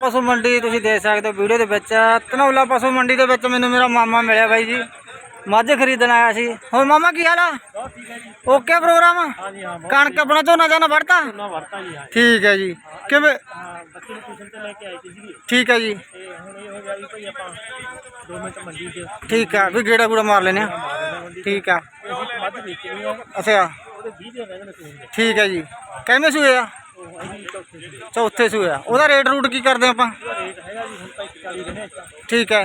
ਪਸ਼ੂ ਮੰਡੀ ਤੁਸੀਂ ਦੇਖ ਸਕਦੇ ਹੋ ਵੀਡੀਓ ਦੇ ਵਿੱਚ। ਧਨੌਲਾ ਪਸ਼ੂ ਮੰਡੀ ਦੇ ਵਿੱਚ ਮੈਨੂੰ ਮੇਰਾ ਮਾਮਾ ਮਿਲਿਆ ਬਾਈ ਜੀ। ਮੱਝ ਖਰੀਦਣ ਆਇਆ ਸੀ। ਹੋਰ ਮਾਮਾ ਕੀ ਹਾਲ ਆ? ਓਕੇ ਪ੍ਰੋਗਰਾਮ ਹਾਂਜੀ ਹਾਂ ਕਣਕ ਆਪਣਾ ਝੋਨਾ ਜਾਨਾ ਵੜਤਾ ਨਾ ਵਰਤਾ ਜੀ ਹਾਂ। ਠੀਕ ਹੈ ਜੀ। ਕਿਵੇਂ? ਹਾਂ, ਬੱਚੇ ਨੂੰ ਟਿਊਸ਼ਨ ਤੇ ਲੈ ਕੇ ਆਏ ਸੀ ਜੀ। ਠੀਕ ਹੈ ਜੀ। ਤੇ ਹੁਣ ਇਹ ਹੋ ਗਿਆ ਵੀ ਭਾਈ ਆਪਾਂ 2 ਮਿੰਟ ਮੰਡੀ 'ਚ ਠੀਕ ਆ ਵੀ ਗੇੜਾ ਗੂੜਾ ਮਾਰ ਲੈਨੇ ਆ ਠੀਕ ਆ ਤੇ ਅਸੀਂ ਮੱਝ ਵੇਚਣੀ ਆ। ਅੱਛਾ। ਉਹਦੇ 20 ਦੇ ਕਹਿੰਦੇ ਨੇ ਸੂਣ ਦੇ ਠੀਕ ਹੈ ਜੀ। ਕਿਵੇਂ ਸੂਏ ਆ? ਚੌਥੇ ਦੇ ਚੌਥੇ ਸੂਏ ਆ। ਉਹਦਾ ਰੇਟ ਰੂਟ ਕੀ ਕਰਦੇ ਆਪਾਂ? ਰੇਟ ਹੈਗਾ ਜੀ ਹੁਣ ਤਾਂ 140 ਦੇ ਠੀਕ ਹੈ।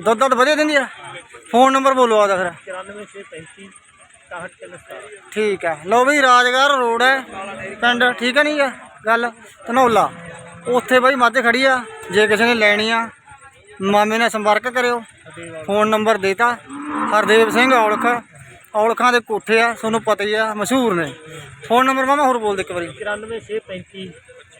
ਦੁੱਧ ਦੁੱਧ ਵਧੀਆ ਦਿੰਦੀ ਆ? ਫੋਨ ਨੰਬਰ ਬੋਲੋ ਆਦਾ ਫਿਰ। 94635 6117 ਠੀਕ ਹੈ। ਲਓ ਵੀ ਰਾਜਗੜ੍ਹ ਰੋਡ ਹੈ। ਪਿੰਡ, ਠੀਕ ਹੈ ਨਹੀਂ ਆ ਗੱਲ। ਧਨੌਲਾ। ਉੱਥੇ ਬਾਈ ਮੱਝ ਖੜੀ ਆ। ਜੇ ਕਿਸੇ ਨੇ ਲੈਣੀ ਆ, ਮਾਮੇ ਨਾਲ ਸੰਪਰਕ ਕਰਿਓ। ਫੋਨ ਨੰਬਰ ਦੇਤਾ। ਹਰਦੇਵ ਸਿੰਘ ਔਲਖ। ਔਲਖਾਂ ਦੇ ਕੋਠੇ ਆ ਤੁਹਾਨੂੰ ਪਤਾ ਹੀ ਆ ਮਸ਼ਹੂਰ ਨੇ। ਫੋਨ ਨੰਬਰ ਮਾਮਾ ਹੋਰ ਬੋਲ ਦੇ ਇੱਕ ਵਾਰੀ। 94635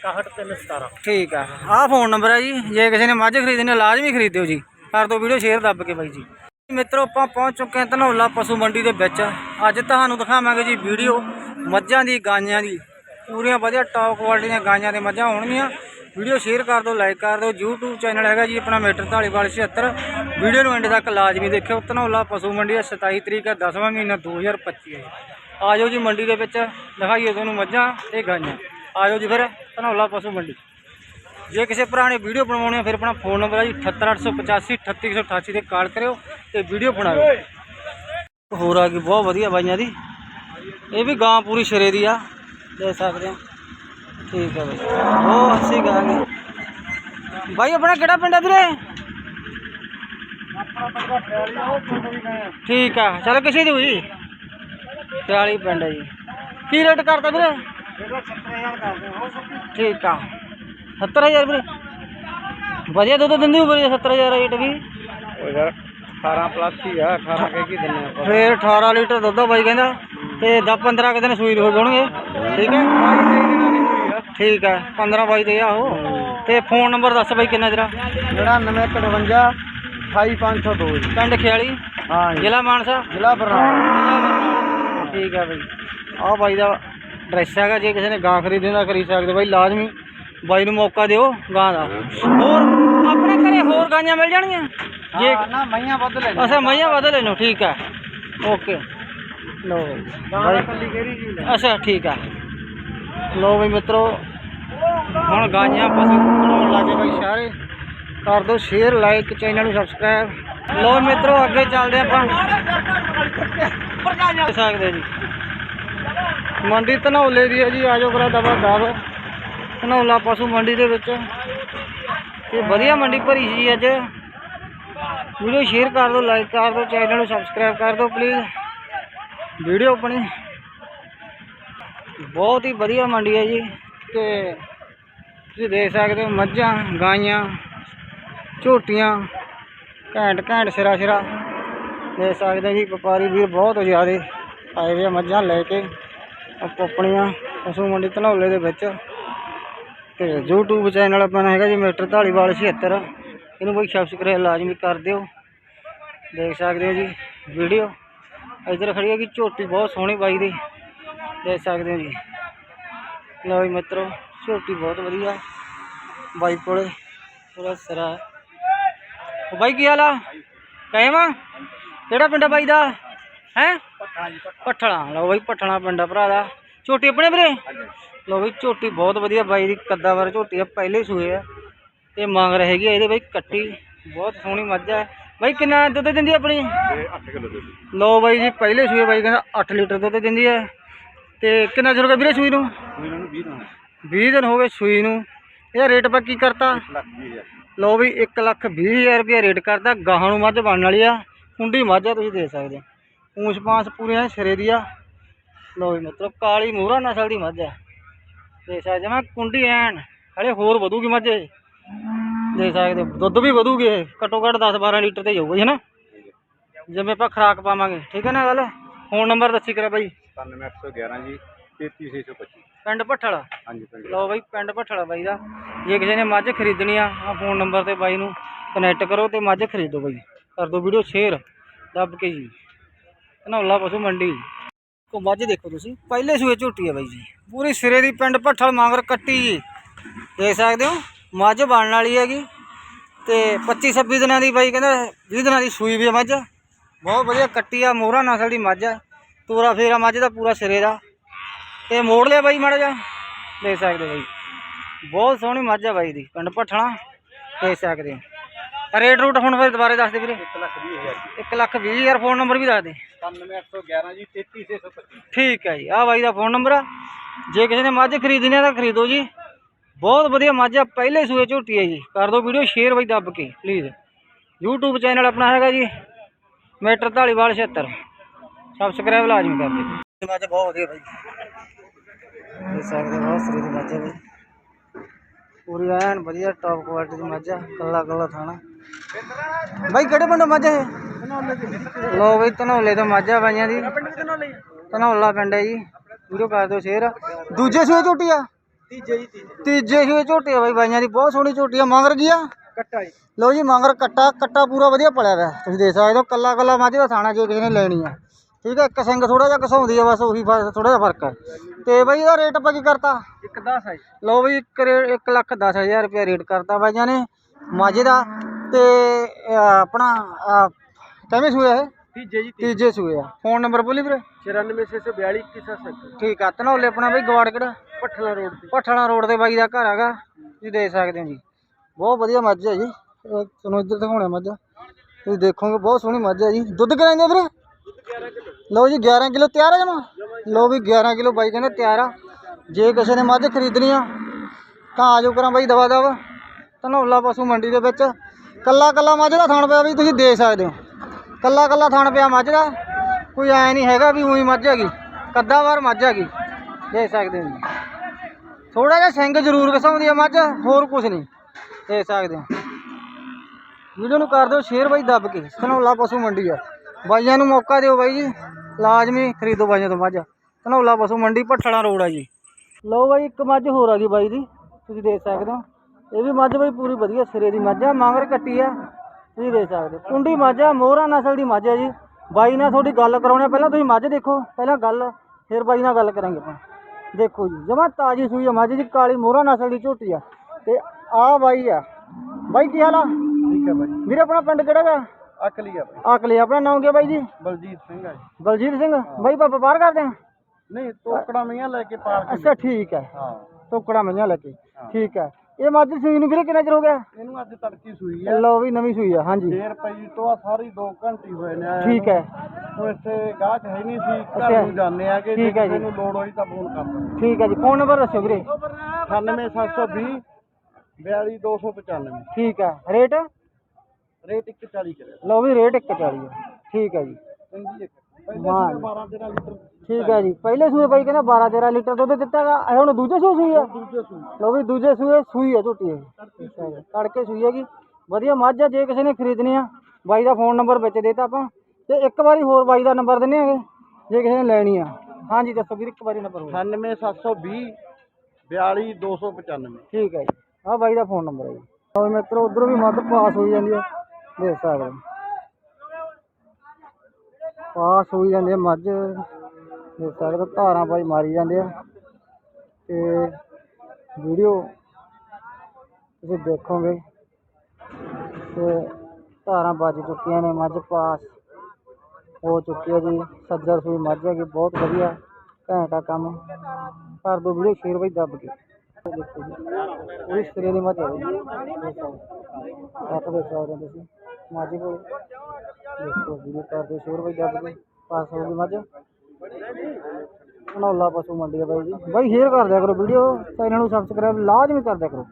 6117 ਠੀਕ ਆ। ਆਹ ਫੋਨ ਨੰਬਰ ਹੈ ਜੀ ਜੇ ਕਿਸੇ ਨੇ ਮੱਝ ਖਰੀਦਣੀ ਹੈ, ਲਾਜ਼ਮੀ ਖਰੀਦਿਓ ਜੀ। ਕਰ ਦਿਓ ਵੀਡੀਓ ਸ਼ੇਅਰ ਦੱਬ ਕੇ ਬਾਈ ਜੀ। ਮਿੱਤਰੋ ਆਪਾਂ ਪਹੁੰਚ ਚੁੱਕੇ ਹਾਂ ਧਨੌਲਾ ਪਸ਼ੂ ਮੰਡੀ ਦੇ ਵਿੱਚ। ਅੱਜ ਤੁਹਾਨੂੰ ਦਿਖਾਵਾਂਗੇ ਜੀ ਵੀਡੀਓ ਮੱਝਾਂ ਦੀ ਗਾਈਆਂ ਦੀ। ਪੂਰੀਆਂ ਵਧੀਆ ਟੌਪ ਕੁਆਲਿਟੀ ਦੀਆਂ ਗਾਈਆਂ ਤੇ ਮੱਝਾਂ ਹੋਣਗੀਆਂ। ਵੀਡੀਓ ਸ਼ੇਅਰ ਕਰ ਦਿਓ ਲਾਈਕ ਕਰ ਦਿਓ। YouTube ਚੈਨਲ ਹੈਗਾ ਜੀ ਆਪਣਾ ਮੀਟਰ ਢਾਲੀਵਾਲ 76 ਵੀਡੀਓ ਨੂੰ ਐਂਡ ਤੱਕ ਲਾਜ਼ਮੀ ਦੇਖਿਓ। ਧਨੌਲਾ ਪਸ਼ੂ ਮੰਡੀ ਹੈ 27 ਤਰੀਕ ਹੈ 10ਵਾਂ ਮਹੀਨਾ 2025 ਹੈ ਆ ਜਾਓ ਜੀ ਮੰਡੀ ਦੇ ਵਿੱਚ, ਦਿਖਾਈਏ ਤੁਹਾਨੂੰ ਮੱਝਾਂ ਤੇ ਗਾਈਆਂ। ਆ ਜਾਓ ਜੀ ਫਿਰ, ਧਨੌਲਾ ਪਸ਼ੂ ਮੰਡੀ। ਜੇ ਕਿਸੇ ਭਰਾ ਨੇ ਵੀਡੀਓ ਬਣਵਾਉਣੀ ਹੈ, ਫਿਰ ਆਪਣਾ ਫੋਨ ਨੰਬਰ ਹੈ ਜੀ 78885 38188 ਤੇ ਕਾਲ ਕਰਿਓ ਤੇ ਵੀਡੀਓ ਬਣਾਓ ਹੋਰ ਆ ਗਈ, ਬਹੁਤ ਵਧੀਆ ਬਾਈਆਂ ਦੀ। ਇਹ ਵੀ ਗਾਂ ਪੂਰੀ ਸ਼ਰੇ ਦੀ ਆ, ਦੇਖ ਸਕਦੇ ਆ। ਠੀਕ ਹੈ ਬਾਈ। ਉਹ ਅੱਛੀ ਗਾਂ ਹੈ। ਬਾਈ ਆਪਣਾ ਕਿਹੜਾ ਪਿੰਡ ਹੈ ਵੀਰੇ? ਠੀਕ ਆ। ਚਲੋ ਕਿਸੇ ਦੀ ਹੋਈ? 40 ਪਿੰਡ ਹੈ ਜੀ। ਕੀ ਰੇਟ ਕਰਦਾ ਵੀਰੇ ਠੀਕ ਆ। 70000 ਵੀਰੇ। ਵਧੀਆ ਦੁੱਧ ਦਿੰਦੀ ਹੋ ਵੀਰੇ 70000 ਰੇਟ ਵੀ? ਉਹ ਯਾਰ 18 ਪਲੱਸ ਹੀ ਆ 18 ਕਹਿ ਕੀ ਦਿੰਨੇ ਆਪਾਂ? ਫੇਰ 18 ਲੀਟਰ ਦੁੱਧ ਆ ਬਾਈ ਕਹਿੰਦਾ। ਤੇ 10 15 ਦਿਨ ਸੂਈ ਹੋ ਜਾਣਗੇ। ਠੀਕ ਹੈ ਠੀਕ ਹੈ 15 ਬਾਈ ਦੇ ਆ ਉਹ। ਤੇ ਫੋਨ ਨੰਬਰ ਦੱਸ ਬਾਈ ਕਿੰਨਾ ਤੇਰਾ? 9953 28502 ਪਿੰਡ ਖਿਆਲੀ? ਹਾਂ ਜ਼ਿਲ੍ਹਾ ਮਾਨਸਾ? ਜ਼ਿਲ੍ਹਾ ਬਰਨਾਲਾ। ਠੀਕ ਹੈ ਬਾਈ। ਆਹ ਬਾਈ ਦਾ ਡਰੈਸ ਹੈਗਾ ਜੇ ਕਿਸੇ ਨੇ ਗਾਂ ਖਰੀਦਣੀ ਤਾਂ ਖਰੀਦ ਸਕਦੇ। ਬਾਈ ਲਾਜ਼ਮੀ ਬਾਈ ਨੂੰ ਮੌਕਾ ਦਿਓ ਗਾਂ ਦਾ। ਹੋਰ ਆਪਣੇ ਘਰੇ ਹੋਰ ਗਾਂਆਂ ਮਿਲ ਜਾਣਗੀਆਂ? ਜੇ ਨਾ ਮਈਆਂ ਵੱਧ ਲੈ ਅੱਛਾ ਮਈਆਂ ਵਧ ਲੈ ਲਓ ਠੀਕ ਆ। ਓਕੇ। ਲੋ ਬਾਈ। ਜੀ ਅੱਛਾ ਠੀਕ ਆ। ਲੋ ਬਈ ਮਿੱਤਰੋ, ਹੁਣ ਗਾਈਆਂ ਪਸ਼ੂ ਬਣਾਉਣ ਲੱਗੇ ਬਾਈ ਸਾਰੇ ਕਰ ਦਿਓ ਸ਼ੇਅਰ ਲਾਈਕ ਚੈਨਲ ਨੂੰ ਸਬਸਕ੍ਰਾਈਬ ਲੋ ਮਿੱਤਰੋ, ਅੱਗੇ ਚੱਲਦੇ ਆਪਾਂ। ਸਕਦੇ ਜੀ। ਮੰਡੀ ਧਨੌਲੇ ਦੀ ਹੈ ਜੀ ਆਜੋ ਕਰਾ ਦਵਾ ਦਬ ਧਨੌਲਾ ਪਸ਼ੂ ਮੰਡੀ ਦੇ ਵਿੱਚ। ਤੇ ਵਧੀਆ ਮੰਡੀ ਭਰੀ ਸੀ ਅੱਜ। ਵੀਡੀਓ ਸ਼ੇਅਰ ਕਰ ਦਿਓ ਲਾਈਕ ਕਰ ਦਿਓ ਚੈਨਲ ਨੂੰ ਸਬਸਕ੍ਰਾਈਬ ਕਰ ਦਿਓ ਪਲੀਜ਼ ਵੀਡੀਓ ਆਪਣੀ ਬਹੁਤ ਹੀ ਵਧੀਆ ਮੰਡੀ ਹੈ ਜੀ ਤੇ ਤੁਸੀਂ ਦੇਖ ਸਕਦੇ ਹੋ ਮੱਝਾਂ, ਗਾਈਆਂ, ਝੋਟੀਆਂ, ਘੈਂਟ ਘੈਂਟ ਸਿਰਾ ਸਿਰਾ। ਦੇਖ ਸਕਦੇ ਹੋ ਜੀ, ਵਪਾਰੀ ਵੀਰ ਬਹੁਤ ਜ਼ਿਆਦੇ ਆਏ ਹੋਏ ਆ ਮੱਝਾਂ ਲੈ ਕੇ, ਆਪੋ ਆਪਣੀਆਂ ਪਸ਼ੂ ਮੰਡੀ ਧਨੌਲੇ ਦੇ ਵਿੱਚ। ਤੇ YouTube ਚੈਨਲ ਆਪਣਾ ਹੈਗਾ ਜੀ, ਮੀਟਰ ਢਾਲੀਵਾਲ 76 ਇਹਨੂੰ ਬਈ ਸਬਸਕ੍ਰਾਈਬ ਲਾਜ਼ਮੀ ਕਰ ਦਿਓ। ਦੇਖ ਸਕਦੇ ਹੋ ਜੀ ਵੀਡੀਓ ਇੱਧਰ ਖੜੀ ਹੈਗੀ, ਝੋਟੀ ਬਹੁਤ ਸੋਹਣੀ ਬਾਈ ਦੀ। ਦੇਖ ਸਕਦੇ ਹੋ ਜੀ। ਲਓ ਜੀ ਮਿੱਤਰੋ ਝੋਟੀ ਬਹੁਤ ਵਧੀਆ। ਬਾਈ ਕੋਲੇ ਪੂਰਾ ਸਿਰਾ। ਉਹ ਬਾਈ ਕੀ ਹਾਲ ਆ? ਆ? ਕਿਹੜਾ ਪਿੰਡ ਆ ਬਾਈ ਦਾ? ਹੈ? ਪੱਠਲਾ ਲਓ ਬਾਈ ਪੱਠਲਾ ਪਿੰਡ ਆ ਭਰਾ ਦਾ। ਝੋਟੀ ਆਪਣੇ ਵੀਰੇ? ਲਓ ਬਈ ਝੋਟੀ ਬਹੁਤ ਵਧੀਆ ਬਾਈ ਦੀ। ਕੱਦਾਵਰ ਝੋਟੀ ਆ ਪਹਿਲੇ ਸੂਏ ਆ। ਤੇ ਮੰਗ ਰਹੇਗੀ ਇਹਦੇ ਬਈ ਕੱਟੀ। ਬਹੁਤ ਸੋਹਣੀ ਮੱਝ ਹੈ ਬਾਈ ਕਿੰਨਾ ਦੁੱਧ ਦਿੰਦੀ ਆ ਆਪਣੀ? 8 ਕਿਲੋ ਦੇ ਲਓ ਬਾਈ ਜੀ ਪਹਿਲੇ ਸੂਏ ਬਾਈ ਕਹਿੰਦਾ 8 ਲੀਟਰ ਦੁੱਧ ਦਿੰਦੀ ਹੈ ਤੇ ਕਿੰਨਾ ਚਿਰ ਹੋ ਗਿਆ ਵੀਰੇ ਸੂਈ ਨੂੰ? ਇਹਨਾਂ ਨੂੰ 20 ਨੂੰ 20 ਦਿਨ ਹੋ ਗਏ ਸੂਈ ਨੂੰ। ਇਹ ਰੇਟ ਪਾ ਕੀ ਕਰਤਾ? ਲੱਖ 20 ਲਓ ਵੀ 1 ਲੱਖ 20 ਹਜ਼ਾਰ ਰੁਪਏ ਰੇਟ ਕਰਦਾ ਗਾਹਾਂ ਨੂੰ ਮੱਝ ਬਣਨ ਵਾਲੀ ਆ। ਕੁੰਡੀ ਮੱਝ ਆ ਤੁਸੀਂ ਦੇਖ ਸਕਦੇ ਹੋ। ਪੂੰਛ ਪਾਂਸ ਪੂਰੀਆਂ ਸਿਰੇ ਦੀ ਆ। ਲਓ ਵੀ ਮਤਲਬ ਕਾਲੀ ਮੂਹਰਾ ਨਸਲ ਦੀ ਮੱਝ ਆ। ਦੇਖ ਸਕਦੇ ਮੈਂ ਕੁੰਡੀ ਐਨ। ਹਲੇ ਹੋਰ ਵਧੂਗੀ ਮੱਝ ਇਹ। ਦੇਖ ਸਕਦੇ ਹੋ, ਦੁੱਧ ਵੀ ਵਧੂਗੀ ਇਹ। ਘੱਟੋ ਘੱਟ 10 12 ਲੀਟਰ ਤੇ ਜਾਊਗਾ ਜੀ ਨਾ? ਜਿਵੇਂ ਆਪਾਂ ਖਰਾਕ ਪਾਵਾਂਗੇ। ਠੀਕ ਹੈ ਨਾ ਗੱਲ? ਫੋਨ ਨੰਬਰ ਦੱਸੀ ਕਰਾ ਬਾਈ। 97111 ਜੀ 33625 ਪਿੰਡ ਭੱਠਲ? ਹਾਂਜੀ ਪਿੰਡ ਲਓ ਬਾਈ ਪਿੰਡ ਭੱਠਲ ਬਾਈ ਦਾ। ਜੇ ਕਿਸੇ ਨੇ ਮੱਝ ਖਰੀਦਣੀ ਆ ਆ ਫੋਨ ਨੰਬਰ ਤੇ ਬਾਈ ਨੂੰ ਕਨੈਕਟ ਕਰੋ ਤੇ ਮੱਝ ਖਰੀਦੋ ਬਾਈ। ਕਰ ਦਿਓ ਵੀਡੀਓ ਸ਼ੇਅਰ ਦੱਬ ਕੇ ਜੀ। ਧਨੌਲਾ ਪਸ਼ੂ ਮੰਡੀ। ਕੋ ਮੱਝ ਦੇਖੋ ਤੁਸੀਂ ਪਹਿਲੇ ਸੂਏ ਝੋਟੀ ਆ ਬਾਈ ਜੀ। ਪੂਰੀ ਸਿਰੇ ਦੀ ਪਿੰਡ ਭੱਠਲ ਮਾਂਗਰ ਕੱਟੀ ਜੀ। ਦੇਖ ਸਕਦੇ ਹੋ ਮੱਝ ਬਣਨ ਵਾਲੀ ਹੈਗੀ। ਤੇ 25 26 ਦਿਨਾਂ ਦੀ ਬਾਈ ਕਹਿੰਦਾ 20 ਦਿਨਾਂ ਦੀ ਸੂਈ ਵੀ ਮੱਝ। ਬਹੁਤ ਵਧੀਆ ਕੱਟੀ ਆ ਮੋਹਰਾ ਨਸਲ ਦੀ ਮੱਝ ਆ। ਤੂਰਾ ਫੇਰਾ ਮੱਝ ਦਾ ਪੂਰਾ ਸਿਰੇ ਦਾ। ਤੇ ਮੋੜ ਲਿਆ ਬਾਈ ਮਾੜਾ ਜਾ ਦੇਖ ਸਕਦੇ ਬਾਈ। ਬਹੁਤ ਸੋਹਣੀ ਮੱਝ ਆ ਬਾਈ ਦੀ। ਪਿੰਡ ਭੱਠਣਾ। ਦੇਖ ਸਕਦੇ ਰੇਟ ਰੂਟ ਹੁਣ ਫਿਰ ਦੁਬਾਰੇ ਦੱਸ ਦੇ ਵੀਰੇ। 1 ਲੱਖ 20 ਹਜ਼ਾਰ 1 ਲੱਖ 20 ਹਜ਼ਾਰ ਫੋਨ ਨੰਬਰ ਵੀ ਦੱਸ ਦੇ। 97811 ਜੀ 33625 ਠੀਕ ਹੈ ਜੀ। ਆਹ ਬਾਈ ਦਾ ਫੋਨ ਨੰਬਰ ਆ। ਜੇ ਕਿਸੇ ਨੇ ਮੱਝ ਖਰੀਦਣੀ ਆ ਤਾਂ ਖਰੀਦੋ ਜੀ। ਬਹੁਤ ਵਧੀਆ ਮੱਝ ਆ। ਪਹਿਲੇ ਸੂਏ ਝੋਟੀ ਹੈ ਜੀ। ਕਰ ਦਿਓ ਵੀਡੀਓ ਸ਼ੇਅਰ ਬਾਈ ਦੱਬ ਕੇ ਪਲੀਜ਼ YouTube ਚੈਨਲ ਆਪਣਾ ਹੈਗਾ ਜੀ। ਮੀਟਰ ਢਾਲੀਵਾਲ 76 ਸਬਸਕ੍ਰਾਈਬ ਲਾਜ਼ਮੀ ਕਰ ਦਿਓ ਮੱਝ ਬਹੁਤ ਵਧੀਆ ਬਾਈ। ਇਹ ਸਕਦੇ ਹੋ, ਬਹੁਤ ਸਰੀ ਦੀ ਮੱਝ ਹੈ ਬਾਈ। ਪੂਰੀ ਐਨ ਵਧੀਆ ਟੌਪ ਕੁਆਲਿਟੀ ਦੀ ਮੱਝ ਆ ਕੱਲਾ ਕੱਲਾ ਥਾਣਾ। ਬਾਈ ਕਿਹੜੇ ਪਿੰਡੋਂ ਮੱਝ ਹੈ ਲੋ ਬਈ ਧਨੌਲੇ ਤੋਂ ਮੱਝ ਆ ਬਾਈਆਂ ਦੀ। ਧਨੌਲਾ ਪਿੰਡ ਹੈ ਜੀ। ਵੀਡੀਓ ਕਰ ਦਿਓ ਸ਼ੇਅਰ। ਦੂਜੇ ਸੂਏ ਝੋਟੀ ਆ? ਤੀਜੇ ਜੀ ਤੀਜੇ। ਤੀਜੇ ਸੂਏ ਝੋਟੀ ਆ ਬਾਈ ਬਾਈਆਂ ਦੀ। ਬਹੁਤ ਸੋਹਣੀ ਝੋਟੀ ਆ। ਮੰਗਰ ਗਿਆ ਕੱਟਾ ਜੀ। ਲੋ ਜੀ ਮੰਗਰ ਕੱਟਾ। ਕੱਟਾ ਪੂਰਾ ਵਧੀਆ ਪਲਿਆ ਹੋਇਆ। ਤੁਸੀਂ ਦੇਖ ਸਕਦੇ ਹੋ ਕੱਲਾ ਕੱਲਾ ਮੱਝ ਦਾ ਥਾਣਾ ਜੇ ਕਿਸੇ ਨੇ ਲੈਣੀ ਆ। ਠੀਕ ਹੈ ਇੱਕ ਸਿੰਘ ਥੋੜਾ ਜਿਹਾ ਘਸਾਉਂਦੀ ਆ ਬਸ ਉਹੀ ਥੋੜਾ ਜਿਹਾ ਫ਼ਰਕ ਹੈ ਤੇ ਬਾਈ ਇਹਦਾ ਰੇਟ ਆਪਾਂ ਕੀ ਕਰਤਾ? ਇੱਕ 10 ਹੈ ਜੀ। ਲੋ ਬਈ 1 ਲੱਖ 10 ਹਜ਼ਾਰ ਰੁਪਇਆ ਰੇਟ ਕਰਤਾ ਬਾਈਆਂ ਨੇ ਮੱਝ ਦਾ। ਤੇ ਆਪਣਾ ਕਿਵੇਂ ਸੂਆ ਹੈ ਤੀਜੇ ਜੀ ਤੀਜੇ। ਸੂਏ ਆ। ਫੋਨ ਨੰਬਰ ਬੋਲੀ ਵੀਰੇ? 94642 2170 ਠੀਕ ਆ ਧਨੌਲੇ ਆਪਣਾ ਬਈ ਗਵਾੜ ਕਿਹੜਾ? ਪੱਠਲਾ ਰੋਡ ਤੇ। ਪਠਣਾ ਰੋਡ ਤੇ ਬਾਈ ਦਾ ਘਰ ਹੈਗਾ ਤੁਸੀਂ ਦੇਖ ਸਕਦੇ ਹੋ ਜੀ। ਬਹੁਤ ਵਧੀਆ ਮੱਝ ਹੈ ਜੀ। ਤੁਹਾਨੂੰ ਇੱਧਰ ਦਿਖਾਉਣਾ ਮੱਝ। ਤੁਸੀਂ ਦੇਖੋਗੇ ਬਹੁਤ ਸੋਹਣੀ ਮੱਝ ਹੈ ਜੀ। ਦੁੱਧ ਕਿੰਨਾ ਦਿੰਦੇ ਵੀਰੇ? ਲਓ ਜੀ 11 ਕਿਲੋ ਤਿਆਰ ਆ ਜਮਾ? ਲਓ ਵੀ 11 ਕਿਲੋ ਬਾਈ ਕਹਿੰਦਾ ਤਿਆਰ ਆ। ਜੇ ਕਿਸੇ ਨੇ ਮੱਝ ਖਰੀਦਣੀ ਆ, ਤਾਂ ਆਜੋ ਕਰਾਂ ਬਾਈ ਦਵਾ ਦਵਾ। ਧਨੌਲਾ ਪਸ਼ੂ ਮੰਡੀ ਦੇ ਵਿੱਚ। ਕੱਲਾ ਕੱਲਾ ਮੱਝ ਦਾ ਥਣ ਪਿਆ ਵੀ ਤੁਸੀਂ ਦੇ ਸਕਦੇ ਹੋ। ਕੱਲਾ ਕੱਲਾ ਥਣ ਪਿਆ ਮੱਝ ਦਾ। ਕੋਈ ਐ ਨਹੀਂ ਹੈਗਾ ਵੀ ਉਹੀ ਮੱਝ ਹੈਗੀ। ਕੱਦਾ ਵਾਰ ਮੱਝ ਹੈਗੀ। ਦੇ ਸਕਦੇ ਹੋ। ਜੀ ਥੋੜਾ ਜਿਹਾ ਸਿੰਘ ਜ਼ਰੂਰ ਘਸਾਉਂਦੀ ਆ ਮੱਝ, ਹੋਰ ਕੁਝ ਨਹੀਂ। ਦੇ ਸਕਦੇ ਹੋ। ਵੀਡੀਓ ਨੂੰ ਕਰ ਦਿਓ, ਸ਼ੇਅਰ ਬਾਈ ਦੱਬ ਕੇ। ਧਨੌਲਾ ਪਸ਼ੂ ਮੰਡੀ ਆ। ਬਾਈਆਂ ਨੂੰ ਮੌਕਾ ਦਿਓ ਬਾਈ ਜੀ। ਲਾਜ਼ਮੀ ਖਰੀਦੋ ਬਾਈਆਂ ਤੋਂ ਮੱਝ। ਧਨੌਲਾ ਪਸ਼ੂ ਮੰਡੀ ਭੱਠਣਾ ਰੋਡ ਆ ਜੀ। ਲਓ ਬਾਈ ਇੱਕ ਮੱਝ ਹੋਰ ਆ ਗਈ ਬਾਈ ਦੀ ਤੁਸੀਂ ਦੇਖ ਸਕਦੇ ਹੋ। ਇਹ ਵੀ ਮੱਝ ਬਾਈ ਪੂਰੀ ਵਧੀਆ ਸਿਰੇ ਦੀ ਮੱਝ ਆ ਮਾਂਗਰ ਕੱਟੀ ਆ ਤੁਸੀਂ ਦੇਖ ਸਕਦੇ ਹੋ। ਕੁੰਡੀ ਮੱਝ ਆ ਮੋਹਰਾ ਨਸਲ ਦੀ ਮੱਝ ਆ ਜੀ। ਬਾਈ ਨਾਲ ਤੁਹਾਡੀ ਗੱਲ ਕਰਾਉਣੀ ਪਹਿਲਾਂ ਤੁਸੀਂ ਮੱਝ ਦੇਖੋ ਪਹਿਲਾਂ ਗੱਲ ਫਿਰ ਬਾਈ ਨਾਲ ਗੱਲ ਕਰਾਂਗੇ ਆਪਾਂ। ਦੇਖੋ ਜੀ ਜਮਾ ਤਾਜੀ ਸੂਈ ਆ ਮੱਝ ਜੀ ਕਾਲੀ ਮੋਹਰਾ ਨਸਲ ਦੀ ਝੋਟੀ ਆ। ਤੇ ਆ ਬਾਈ ਆ। ਬਾਈ ਕੀ ਹਾਲ ਆ? ਠੀਕ ਹੈ ਬਾਈ। ਵੀਰੇ ਆਪਣਾ ਪਿੰਡ ਕਿਹੜਾ ਗਾ? ਅਕਲੀ ਆ ਬਾਈ। ਆਕਲੇ ਆਪਣਾ ਨਾਮ ਕੀ ਬਾਈ ਜੀ? ਬਲਜੀਤ ਸਿੰਘ ਆ ਜੀ। ਬਲਜੀਤ ਸਿੰਘ। ਬਾਈ ਪਾਪਾ ਬਾਹਰ ਕਰਦੇ ਆ ਨਹੀਂ ਤੋਕੜਾ ਮੀਆਂ ਲੈ ਕੇ ਪਾਰ ਕੇ ਅੱਛਾ ਠੀਕ ਹੈ ਹਾਂ। ਟੋਕੜਾ ਮਈਆਂ ਲੈ ਕੇ। ਠੀਕ ਹੈ ਇਹ ਮੱਝ ਸੂਈ ਨੂੰ ਵੀਰੇ ਕਿੰਨਾ ਚਿਰ ਹੋ ਗਿਆ? ਇਹਨੂੰ ਅੱਜ ਤੜਕੀ ਸੂਈ ਆ। ਲਓ ਵੀ ਨਵੀਂ ਸੂਈ ਆ ਹਾਂਜੀ। ਫੇਰ ਪਈ ਤੋਂ ਆ ਸਾਰੀ 2 ਘੰਟੇ ਹੋਏ ਨੇ ਠੀਕ ਹੈ ਨੂੰ ਇੱਥੇ ਗਾਹਕ ਹੈ ਨਹੀਂ ਸੀ ਅੱਛਾ। ਘਰ ਨੂੰ ਜਾਂਦੇ ਆ ਕਿ ਜੇ ਠੀਕ ਹੈ ਜੀ। ਲੋੜ ਹੋਈ ਤਾਂ ਫੋਨ ਕਰ ਦਿਓ। ਠੀਕ ਹੈ ਜੀ ਫੋਨ ਨੰਬਰ ਦੱਸੋ ਵੀਰੇ। 98720 42295 ਠੀਕ ਹੈ ਰੇਟ? ਰੇਟ 140 ਕਰਿਆ ਲਓ ਵੀ ਰੇਟ 140 ਹੈ ਠੀਕ ਹੈ ਜੀ। ਚੰਗੀ ਇੱਕ ਪਹਿਲੇ ਵਾਹ। 12 13 ਲੀਟਰ ਠੀਕ ਹੈ। ਜੀ। ਪਹਿਲੇ ਸੂਏ ਬਾਈ ਕਹਿੰਦਾ 12 13 ਲੀਟਰ ਦੁੱਧ ਦਿੱਤਾ ਹੈਗਾ ਇਹ ਹੁਣ ਦੂਜੇ ਸੂਏ ਸੂਈ ਆ। ਦੂਜੇ ਲਓ ਵੀ ਦੂਜੇ ਸੂਏ ਸੂਈ ਆ ਝੋਟੀ ਇਹ। ਤੜਕੇ ਸੂਈ ਹੈਗੀ ਵਧੀਆ ਮੱਝ ਆ ਜੇ ਕਿਸੇ ਨੇ ਖਰੀਦਣੀ ਆ ਬਾਈ ਦਾ ਫੋਨ ਨੰਬਰ ਵਿੱਚ ਦੇਤਾ ਆਪਾਂ। ਤੇ ਇੱਕ ਵਾਰੀ ਹੋਰ ਬਾਈ ਦਾ ਨੰਬਰ ਦਿੰਨੇ ਆਗੇ ਜੇ ਕਿਸੇ ਨੇ ਲੈਣੀ ਆ। ਹਾਂਜੀ ਦੱਸੋ ਵੀਰ ਇੱਕ ਵਾਰੀ ਨੰਬਰ ਹੋਰ। 98720 42295 ਠੀਕ ਹੈ ਜੀ। ਆਹ ਬਾਈ ਦਾ ਫੋਨ ਨੰਬਰ ਹੈ ਜੀ। ਹੋਰ ਮਿੱਤਰੋ ਉਧਰੋਂ ਵੀ ਮੱਧ ਪਾਸ ਹੋਈ ਜਾਂਦੀ ਹੈ ਦੇਖ ਸਕਦੇ ਹੋ ਪਾਸ ਹੋਈ ਜਾਂਦੀ ਹੈ ਮੱਝ। ਦੇਖ ਸਕਦੇ ਹੋ ਧਾਰਾਂ ਬਾਈ ਮਾਰੀ ਜਾਂਦੇ ਆ। ਤੇ ਵੀਡੀਓ ਤੁਸੀਂ ਦੇਖੋਗੇ। ਤੇ ਧਾਰਾਂ ਵੱਜ ਚੁੱਕੀਆਂ ਨੇ, ਮੱਝ ਪਾਸ ਹੋ ਚੁੱਕੀ ਹੈ ਜੀ। ਸੱਜਰ ਸੂਈ ਮੱਝ ਹੈਗੀ, ਬਹੁਤ ਵਧੀਆ। ਘੈਂਟਾ ਕੰਮ। ਕਰ ਦੋ ਵੀਡੀਓ ਸ਼ੇਅਰ ਬਾਈ ਦੱਬ ਕੇ। ਦੇਖੋ ਜੀ। ਪੂਰੀ ਸਿਰੇ ਦੀ ਮੱਝ ਹੈ ਜੀ। ਆਪ ਦੇਖ ਸਕਦੇ ਹੋ ਤੁਸੀਂ। ਮੱਝ ਕੋਲ। ਦੇਖੋ ਵੀਡੀਓ ਕਰ ਦਿਓ ਸ਼ੇਅਰ ਦੱਬ ਕੇ ਪਾਸ ਹੋ ਗਈ ਮੱਝ ਧਨੌਲਾ ਪਸ਼ੂ ਮੰਡੀ ਹੈ ਬਾਈ ਜੀ। ਬਾਈ ਸ਼ੇਅਰ ਕਰ ਦਿਆ ਕਰੋ ਵੀਡੀਓ। ਚੈਨਲ ਨੂੰ ਸਬਸਕ੍ਰਾਈਬ ਲਾਜ਼ਮੀ ਕਰ ਦਿਆ ਕਰੋ।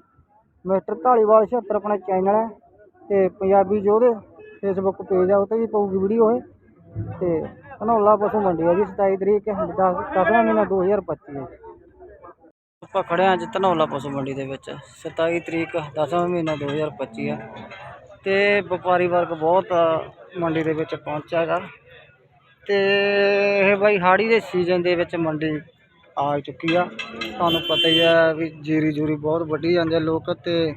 ਮਿਸਟਰ ਢਾਲੀਵਾਲ 76 ਆਪਣਾ ਚੈਨਲ ਹੈ ਤੇ ਪੰਜਾਬੀ ਯੋਧੇ ਫੇਸਬੁੱਕ ਪੇਜ ਆ, ਉੱਤੇ ਵੀ ਪਊਗੀ ਵੀਡੀਓ ਇਹ। ਤੇ ਧਨੌਲਾ ਪਸ਼ੂ ਮੰਡੀ ਹੈ ਜੀ 27 ਤਰੀਕ 10 ਦਸਵਾਂ ਮਹੀਨਾ 2025 ਹੈ ਆਪਾਂ ਖੜੇ ਹਾਂ ਅੱਜ ਧਨੌਲਾ ਪਸ਼ੂ ਮੰਡੀ ਦੇ ਵਿੱਚ। 27 ਤਰੀਕ 10ਵਾਂ ਮਹੀਨਾ 2025 ਆ। ਤੇ ਵਪਾਰੀ ਵਰਗ ਬਹੁਤ ਮੰਡੀ ਦੇ ਵਿੱਚ ਪਹੁੰਚਿਆ ਹੈਗਾ ਤੇ ਇਹ ਬਾਈ ਹਾੜੀ ਦੇ ਸੀਜ਼ਨ ਦੇ ਵਿੱਚ ਮੰਡੀ ਆ ਚੁੱਕੀ ਆ। ਤੁਹਾਨੂੰ ਪਤਾ ਹੀ ਆ ਵੀ ਜੀਰੀ ਜੂਰੀ ਬਹੁਤ ਵੱਢੀ ਜਾਂਦੇ ਆ ਲੋਕ ਤੇ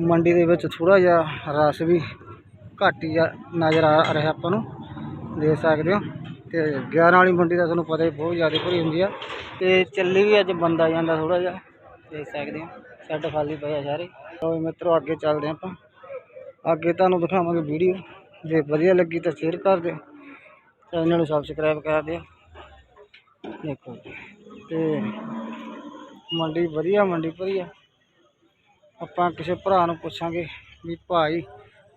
ਮੰਡੀ ਦੇ ਵਿੱਚ ਥੋੜਾ ਜਿਹਾ ਰਸ ਵੀ ਘੱਟ ਹੀ ਆ ਨਜ਼ਰ ਆ ਰਿਹਾ ਆਪਾਂ ਨੂੰ ਦੇ ਸਕਦੇ ਹੋ। ਤੇ 11 ਵਾਲੀ ਮੰਡੀ ਦਾ ਤੁਹਾਨੂੰ ਪਤਾ ਹੀ ਬਹੁਤ ਜ਼ਿਆਦਾ ਭਰੀ ਹੁੰਦੀ ਆ। ਤੇ ਚੱਲੀ ਵੀ ਅੱਜ ਬੰਦਾ ਜਾਂਦਾ ਥੋੜਾ ਜਿਹਾ, ਦੇਖ ਸਕਦੇ ਹੋ। ਸੈੱਟ ਖਾਲੀ ਪਏ ਆ ਸਾਰੇ। ਲਓ ਮਿੱਤਰੋ, ਅੱਗੇ ਚੱਲਦੇ ਹਾਂ ਆਪਾਂ। ਅੱਗੇ ਤੁਹਾਨੂੰ ਦਿਖਾਵਾਂਗੇ ਵੀਡੀਓ ਜੇ ਵਧੀਆ ਲੱਗੀ ਤਾਂ ਸ਼ੇਅਰ ਕਰ ਦਿਓ। ਚੈਨਲ ਨੂੰ ਸਬਸਕ੍ਰਾਈਬ ਕਰ ਦਿਓ। ਦੇਖੋ ਤੇ ਮੰਡੀ ਵਧੀਆ ਮੰਡੀ ਵਧੀਆ। ਆਪਾਂ ਕਿਸੇ ਭਰਾ ਨੂੰ ਪੁੱਛਾਂਗੇ ਵੀ ਭਾਈ,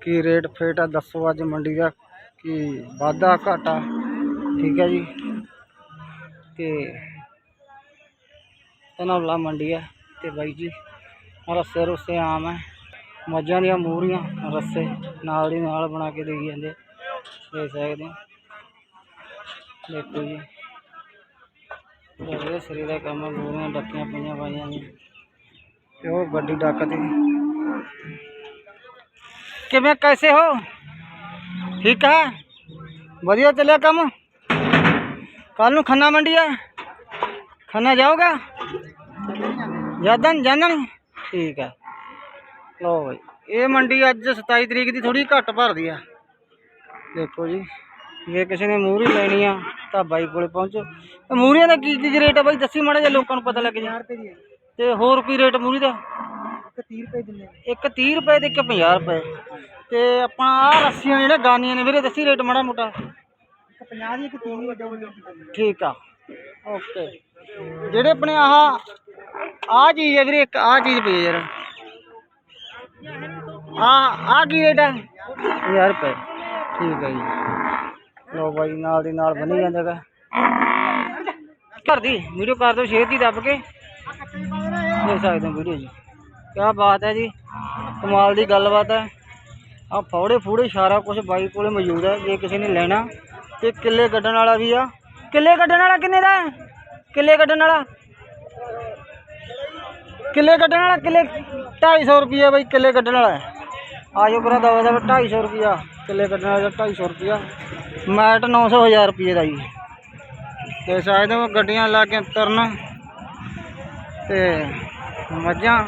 ਕੀ ਰੇਟ ਫੇਟ ਆ? ਦੱਸੋ ਅੱਜ ਮੰਡੀ ਦਾ ਕੀ ਵਾਧਾ ਘਾਟਾ? ਠੀਕ ਹੈ ਜੀ। ਤੇ ਤਨਵਲਾ ਮੰਡੀ ਹੈ ਤੇ ਬਾਈ ਜੀ ਰੱਸੇ ਰੁੱਸੇ ਆਮ ਹੈ। ਮੱਝਾਂ ਦੀਆਂ ਮੂਹਰੀਆਂ ਰੱਸੇ ਨਾਲ ਦੀ ਨਾਲ ਬਣਾ ਕੇ ਦੇਈ ਜਾਂਦੇ। ਦੇਖ ਸਕਦੇ ਹੋ। ਦੇਖੋ ਜੀ। ਵਧੀਆ ਸਰੀ ਦਾ ਕੰਮ, ਮੂਹਰੀਆਂ ਡੱਕੀਆਂ ਪਈਆਂ ਪਾਈਆਂ ਨੇ ਤੇ ਉਹ ਗੱਡੀ ਡੱਕਦੀ। ਕਿਵੇਂ, ਕੈਸੇ ਹੋ? ਠੀਕ ਹੈ ਵਧੀਆ ਚੱਲਿਆ ਕੰਮ? ਕੱਲ ਨੂੰ ਖੰਨਾ ਮੰਡੀ ਹੈ ਖੰਨਾ ਜਾਓਗਾ? ਜਾਦਨ ਜਾਣਨ ਠੀਕ ਹੈ ਲਓ ਭਾਈ ਇਹ ਮੰਡੀ ਅੱਜ 27 ਤਰੀਕ ਦੀ ਥੋੜੀ ਘੱਟ ਭਰਦੀ ਆ। ਦੇਖੋ ਜੀ ਜੇ ਕਿਸੇ ਨੇ ਮੂਹਰੀ ਲੈਣੀ ਆ ਤਾਂ ਬਾਈ ਕੋਲੇ ਪਹੁੰਚੋ ਮੂਹਰੀਆਂ ਦਾ ਕੀ ਕੀ ਰੇਟ ਆ ਬਾਈ? ਦੱਸੀ ਮਾੜਾ ਜਿਹਾ ਲੋਕਾਂ ਨੂੰ ਪਤਾ ਲੱਗ ਜਾ ਤੇ ਹੋਰ ਕੀ ਰੇਟ ਮੂਹਰੀ ਦਾ? ਇੱਕ 30 ਰੁਪਏ ਦਿੰਦੇ ਇੱਕ 30 ਰੁਪਏ ਤੇ ਇੱਕ 50 ਰੁਪਏ। ਤੇ ਆਪਾਂ ਆ ਰੱਸੀਆਂ ਜਿਹੜੇ ਗਾਨੀਆਂ ਨੇ ਵੀਰੇ ਦੱਸੀ ਰੇਟ ਮਾੜਾ ਮੋਟਾ। 50 ਦੀ ਇੱਕ 30 ਠੀਕ ਆ। ਓਕੇ। ਜਿਹੜੇ ਆਪਣੇ ਆਹ ਆ ਚੀਜ਼ ਹੈ ਵੀਰੇ ਇੱਕ ਆ ਚੀਜ਼ ਪਈ ਯਾਰ। ਆ ਆ ਕੀ ਰੇਟ ਹੈ 1000 ਰੁਪਏ। ਠੀਕ ਹੈ ਜੀ। ਲੋ ਬਾਈ ਨਾਲ ਦੀ ਨਾਲ ਬਣੀ ਜਾਂਦਾਗਾ ਘਰ ਦੀ ਵੀਡੀਓ ਕਰ ਦਿਓ ਸ਼ੇਅਰ ਦੀ ਦੱਬ ਕੇ। ਦੇਖ ਸਕਦੇ ਹੋ ਵੀਡੀਓ ਜੀ। ਕਿਆ ਬਾਤ ਹੈ ਜੀ। ਕਮਾਲ ਦੀ ਗੱਲਬਾਤ ਹੈ। ਆ ਫੌੜੇ ਫੂੜੇ ਸਾਰਾ ਕੁਝ ਬਾਈ ਕੋਲੇ ਮੌਜੂਦ ਹੈ ਜੇ ਕਿਸੇ ਨੇ ਲੈਣਾ। ਤੇ ਕਿੱਲੇ ਕੱਢਣ ਵਾਲਾ ਵੀ ਆ। ਕਿੱਲੇ ਕੱਢਣ ਵਾਲਾ ਕਿੰਨੇ ਦਾ ਹੈ? ਕਿੱਲੇ ਕੱਢਣ ਵਾਲਾ ਕਿੱਲੇ ਕੱਢਣ ਵਾਲਾ ਕਿੱਲੇ 250 ਰੁਪਏ ਬਾਈ ਕਿੱਲੇ ਕੱਢਣ ਵਾਲਾ। ਆਜੋ ਕਰਾ ਦਵਾ ਦਾ 250 ਰੁਪਿਆ ਕਿੱਲੇ ਕੱਢਣ ਵਾਲਾ 250 ਰੁਪਿਆ ਮੈਟ 900 ਹਜ਼ਾਰ ਰੁਪਏ ਦਾ ਜੀ। ਤੇ ਸ਼ਾਇਦ ਉਹ ਗੱਡੀਆਂ ਲਾ ਕੇ ਤੁਰਨ ਤੇ ਮੱਝਾਂ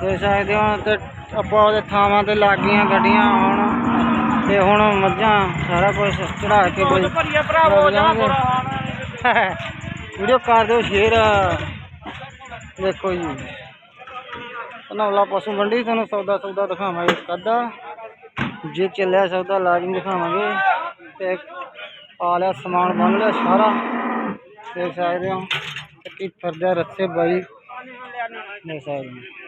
ਤੇ ਸ਼ਾਇਦ ਹੁਣ ਤੇ ਆਪਾਂ ਉਹਦੇ ਥਾਵਾਂ ਤੇ ਲੱਗ ਗਈਆਂ ਗੱਡੀਆਂ ਹੁਣ ਤੇ ਹੁਣ ਮੱਝਾਂ ਸਾਰਾ ਕੁਝ ਚੜਾ ਕੇ ਬਈ ਵੀਡੀਓ ਕਰ ਦਿਓ ਸ਼ੇਅਰ। ਦੇਖੋ ਜੀ। ਧਨੌਲਾ ਪਸ਼ੂ ਮੰਡੀ ਤੁਹਾਨੂੰ ਸੌਦਾ ਸੌਦਾ ਦਿਖਾਵਾਂਗੇ ਕੱਦਾ ਜੇ ਚੱਲਿਆ ਸੌਦਾ, ਲਾਜ਼ਮੀ ਦਿਖਾਵਾਂਗੇ। ਤੇ ਪਾ ਲਿਆ ਸਮਾਨ ਬਣ ਲਿਆ ਸਾਰਾ। ਦੇਖ ਸਕਦੇ ਹੋ। ਕੀ ਫਿਰਦਾ ਰੱਸੇ ਬਾਈ। ਦੇਖ ਸਕਦੇ ਹੋ।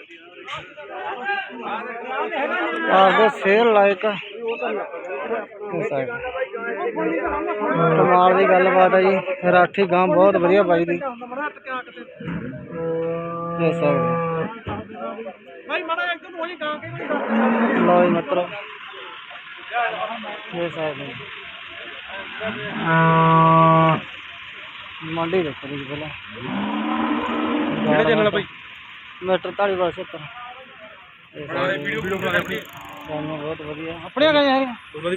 ਆਪਦਾ ਸ਼ੇਅਰ ਲਾਈਕ ਕਮਾਲ ਦੀ ਗੱਲਬਾਤ ਆ ਜੀ। ਰਾਠੀ ਗਾਂ ਬਹੁਤ ਵਧੀਆ ਬਾਈ ਦੀ। ਦੇ ਦੇ ਸਕਦੇ ਮੰਡੀ ਕਿਹੜਾ ਜਨਰਲ ਭਾਈ ਮੀਟਰ 40 70 ਬਹੁਤ ਵਧੀਆ। ਆਪਣੇ ਗਏ ਹੈ? ਬਾਈ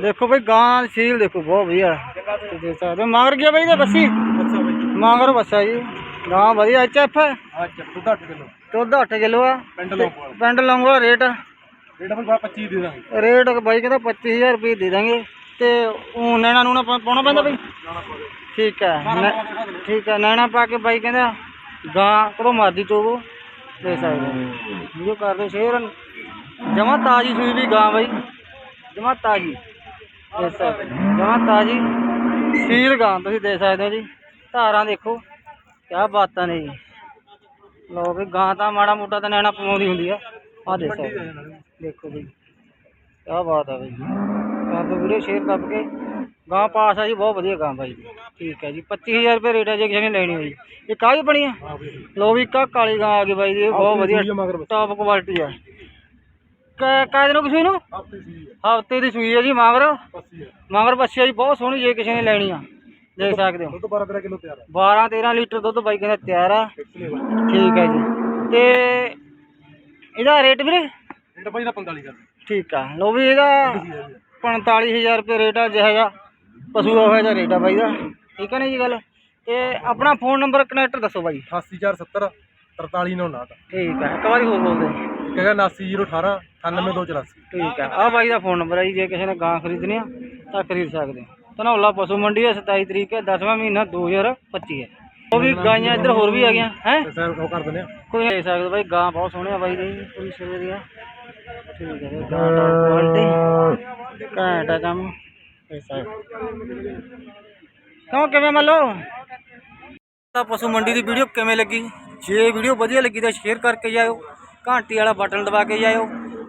ਦੇਖੋ ਬਈ ਗਾਂ ਸੀਲ ਦੇਖੋ ਬਹੁਤ ਵਧੀਆ। ਦੇ ਸਕਦੇ ਗਿਆ ਬਈ ਤੇ ਬੱਸੀ ਅੱਛਾ ਬੱਸਾ ਜੀ। ਗਾਂ ਵਧੀਆ ਐਚ ਐਫ ਹੈ? ਅੱਛਾ ਦੁੱਧ 8 ਕਿਲੋ। ਦੁੱਧ 8 ਕਿਲੋ ਆ। ਪਿੰਡ ਲੌਂਗ ਵਾਲਾ ਪਿੰਡ ਲੌਂਗ ਰੇਟ? ਰੇਟ ਆਪਾਂ ਬਾਈ ਕਹਿੰਦਾ 25000 ਰੁਪਏ ਦੇ ਦਾਂਗੇ। ਤੇ ਉਹ ਨੈਣਾ ਨੂੰ ਨਾ ਪਾਉਣਾ ਪੈਂਦਾ ਬਈ? ਠੀਕ ਹੈ ਨੈ- ਠੀਕ ਹੈ ਨੈਣਾ ਪਾ ਕੇ ਬਾਈ ਕਹਿੰਦਾ ਗਾਂ ਕਦੋਂ ਮਰਦੀ ਤੋਵੋ ਦੇ ਸਕਦੇ। ਵੀਡੀਓ ਕਰਦੇ ਸ਼ੇਅਰ। ਜਮਾ ਤਾਜੀ ਸੂਈ ਵੀ ਗਾਂ ਬਾਈ। ਜਮਾ ਤਾਜੀ। ਦੇ ਸਕਦੇ। ਜਮਾ ਤਾਜੀ। ਸੀਲ ਗਾਂ ਤੁਸੀਂ ਦੇ ਸਕਦੇ ਹੋ ਜੀ। ਧਾਰਾਂ ਦੇਖੋ ਕਿਆ ਬਾਤਾਂ ਨੇ ਜੀ। ਲੋ ਵੀ ਗਾਂ ਤਾਂ ਮਾੜਾ ਮੋਟਾ ਤਾਂ ਨੈਣਾ ਪਵਾਉਂਦੀ ਹੁੰਦੀ ਆ। ਆ ਦੇ ਸਕਦੇ। ਹੋ। ਦੇਖੋ ਬਈ ਕਿਆ ਬਾਤ ਆ ਬਈ। ਕਰ ਦੋ ਵੀਡੀਓ ਸ਼ੇਅਰ ਦੱਬ ਕੇ। ਗਾਂ ਪਾਸ ਆ ਜੀ ਬਹੁਤ ਵਧੀਆ ਗਾਂ ਬਾਈ। ਠੀਕ ਹੈ ਜੀ 25000 ਰੁਪਏ ਰੇਟ ਹੈ ਜੇ ਕਿਸੇ ਨੇ ਲੈਣੀ ਹੋਈ ਇਹ ਕਾਹਦੀ ਬਣੀ ਆ? ਲੋ ਵੀ ਕਾ ਕਾਲੀ ਗਾਂ ਆ ਗਈ ਬਾਈ ਇਹ ਬਹੁਤ ਵਧੀਆ ਟੌਪ ਕੁਆਲਿਟੀ ਆ। ਕਾ ਕਾਹਦੇ ਨੂੰ ਕਿਸੇ ਨੂੰ? ਹਫ਼ਤੇ ਦੀ ਸੂਈ ਹੈ ਜੀ ਮਗਰ। 80 ਹੈ ਮਗਰ ਬੱਚੀ ਜੀ ਬਹੁਤ ਸੋਹਣੀ ਜੇ ਕਿਸੇ ਨੇ ਲੈਣੀ ਆ। ਦੇਖ ਸਕਦੇ ਹੋ। ਦੁੱਧ 12 13 ਕਿਲੋ ਤਿਆਰ ਹੈ 12 13 ਲੀਟਰ ਦੁੱਧ ਬਾਈ ਕਹਿੰਦਾ ਤਿਆਰ ਆ। ਠੀਕ ਹੈ ਜੀ। ਤੇ ਇਹਦਾ ਰੇਟ ਵੀਰੇ? ਰੇਟ ਭਾਈ ਦਾ 45 ਕਰ ਠੀਕ ਆ। ਲੋ ਵੀ ਇਹਦਾ 45000 ਰੁਪਏ ਰੇਟ ਆ ਜਿਹੜਾ ਜਿਹਾ ਪਸ਼ੂ ਹੋਇਆ ਦਾ ਰੇਟ ਆ ਬਾਈ ਦਾ। ਠੀਕ ਹੈ ਨਾ ਜੀ ਗੱਲ? ਤੇ ਆਪਣਾ ਫੋਨ ਨੰਬਰ ਕਨੈਕਟ ਦੱਸੋ ਬਾਈ। 88470 43959 ਠੀਕ ਆ ਇੱਕ ਵਾਰੀ ਹੋਰ ਬੋਲ ਦੇ ਇੱਕ ਹੈਗਾ 89018 98284 ਠੀਕ ਆ ਆ ਬਾਈ ਦਾ ਫੋਨ ਨੰਬਰ ਹੈ ਜੀ ਜੇ ਕਿਸੇ ਨੇ ਗਾਂ ਖਰੀਦਣੀ ਆ ਤਾਂ ਖਰੀਦ ਸਕਦੇ ਹੋ ਧਨੌਲਾ ਪਸ਼ੂ ਮੰਡੀ ਹੈ 27 ਤਰੀਕ ਹੈ 10ਵਾਂ ਮਹੀਨਾ 2025 ਹੈ ਉਹ ਵੀ ਗਾਈਆਂ ਇੱਧਰ ਹੋਰ ਵੀ ਆ ਗਈਆਂ ਹੈ? ਸਰ ਉਹ ਕਰ ਦਿੰਦੇ ਕੋਈ ਦੇ ਸਕਦਾ ਬਾਈ ਗਾਂ ਬਹੁਤ ਸੋਹਣੀ ਆ ਬਾਈ ਦੀ ਪੂਰੀ ਸਿਰੇ ਦੀ ਆ ਠੀਕ ਹੈ ਜੀ, ਗਾਂ ਦਾ ਕੁਆਲਿਟੀ ਘੈਂਟ ਆ ਕੰਮ। ਕਿਉਂ, ਕਿਵੇਂ ਮੰਨ ਲਓ ਤਾਂ ਪਸ਼ੂ ਮੰਡੀ ਦੀ ਵੀਡੀਓ ਕਿਵੇਂ ਲੱਗੀ? ਜੇ ਵੀਡੀਓ ਵਧੀਆ ਲੱਗੀ ਤਾਂ ਸ਼ੇਅਰ ਕਰਕੇ ਜਾਇਓ। ਘੰਟੀ ਵਾਲਾ ਬਟਨ ਦਬਾ ਕੇ ਜਾਇਓ।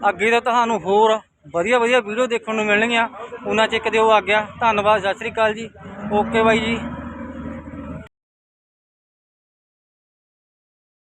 ਅੱਗੇ ਤਾਂ ਤੁਹਾਨੂੰ ਹੋਰ ਵਧੀਆ ਵਧੀਆ ਵੀਡੀਓ ਦੇਖਣ ਨੂੰ ਮਿਲਣਗੀਆਂ। ਉਹਨਾਂ ਚ ਇੱਕ ਦਿਓ ਆ ਗਿਆ ਧੰਨਵਾਦ, ਸਤਿ ਸ੍ਰੀ ਅਕਾਲ ਜੀ। ਓਕੇ ਬਾਈ ਜੀ।